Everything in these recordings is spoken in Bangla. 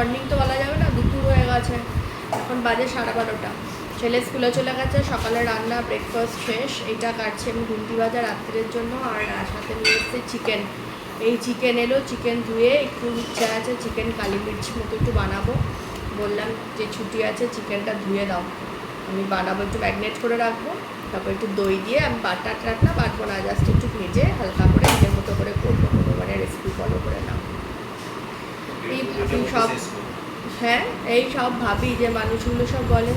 মর্নিং তো বলা যাবে না, দুপুর হয়ে গেছে। এখন বাজে সাড়ে বারোটা। ছেলে স্কুলে চলে গেছে, সকালে রান্না ব্রেকফাস্ট শেষ। এটা কাটছি আমি ঘুমটি ভাজা রাত্রের জন্য আর সাথে নিয়ে এসছে চিকেন এই চিকেন এলো চিকেন ধুয়ে একটু ইচ্ছা আছে চিকেন কালি মির্চ মতো একটু বানাবো। বললাম যে ছুটি আছে চিকেনটা ধুয়ে দাও। আমি বানাবো, একটু ম্যাগনেট করে রাখব। তারপর একটু দই দিয়ে আমি বাটার টাট না বাটবো না জাস্ট একটু ভেজে হালকা করে নিজের মতো করে করব। মানে রেসিপি ফলো করে না এই সব হ্যাঁ এই সব ভাবি যে মানুষগুলো সব বলে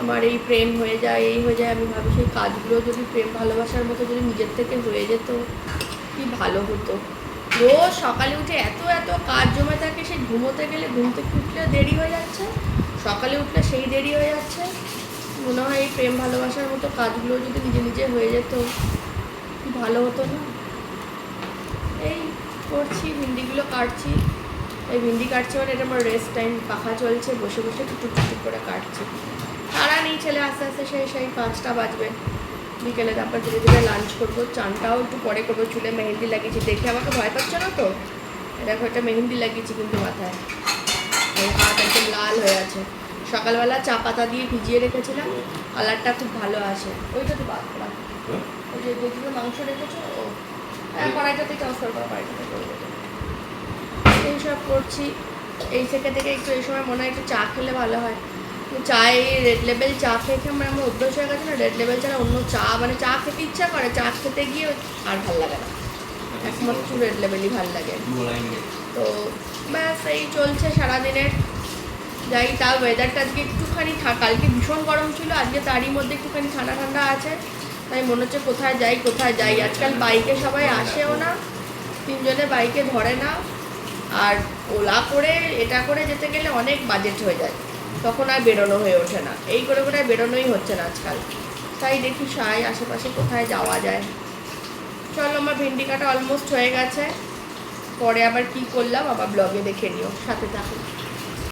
আমার এই প্রেম হয়ে যায় এই হয়ে যায়। আমি ভাবি সেই কাজগুলো যদি প্রেম ভালোবাসার মতো যদি নিজের থেকে হয়ে যেত কি ভালো হতো। রোজ সকালে উঠে এত এত কাজ জমে থাকে সে ঘুমোতে গেলে ঘুম থেকে উঠলে দেরি হয়ে যাচ্ছে সকালে উঠলে সেই দেরি হয়ে যাচ্ছে। মনে হয় এই প্রেম ভালোবাসার মতো কাজগুলো যদি নিজে নিজে হয়ে যেত কি ভালো হতো না? এই করছি ভিন্ডিগুলো কাটছি। এই ভিন্ডি কাটছে মানে এটা আমার রেস্ট টাইম পাখা চলছে বসে বসে টুকটুক টুকটুক করে কাটছে। তারা নেই ছেলে আস্তে আস্তে সেই সেই পাঁচটা বাজবে। বিকেলে তারপর ধীরে ধীরে লাঞ্চ করব। চানটাও একটু পরে করব চুলে মেহেন্দি লাগিয়েছি। দেখে আমাকে ভয় পাচ্ছ না তো? দেখো এটা মেহেন্দি লাগিয়েছি কিন্তু মাথায়। এই হাত একদম লাল হয়ে আছে। সকালবেলা চা পাতা দিয়ে ভিজিয়ে রেখেছিলাম। কালারটা খুব ভালো আসে। ওইটা তো বাদ করা ওই যে যেগুলো মাংস রেখেছো ও। হ্যাঁ কড়াইটাতে ট্রান্সফার করা কড়াইটাতে করে দেবো এইসব করছি। এই থেকে থেকে একটু এই সময় মনে হয় একটু চা খেলে ভালো হয়। চায়ে রেড লেবেল চা খেয়ে খেয়ে আমার আমার অভ্যাস হয়ে গেছে না রেড লেবেল ছাড়া অন্য চা মানে চা খেতে ইচ্ছা করে চা খেতে গিয়ে আর ভালো লাগে না। একমাত্র রেড লেবেলই ভালো লাগে। তো ব্যাস এই চলছে সারাদিনের। যাই তা ওয়েদারটা আজকে একটুখানি কালকে ভীষণ গরম ছিল আজকে তারই মধ্যে একটুখানি ঠান্ডা ঠান্ডা আছে। তাই মনে হচ্ছে কোথায় যাই কোথায় যাই। আজকাল বাইকে সবাই আসেও না তিনজনে বাইকে ধরে না। আর ওলা করে, এটা করে যেতে গেলে অনেক বাজেট হয়ে যায়। তখন আর বেরোনো হয়ে ওঠে না। এই করে করে বেরোনোই হচ্ছে না আজকাল। তাই দেখি সাই আশেপাশে কোথায় যাওয়া যায়। চলো, আমার ভেন্ডি কাটা অলমোস্ট হয়ে গেছে। পরে আবার কি করলাম, আবার ব্লগে দেখে নিও। সাথে থাকো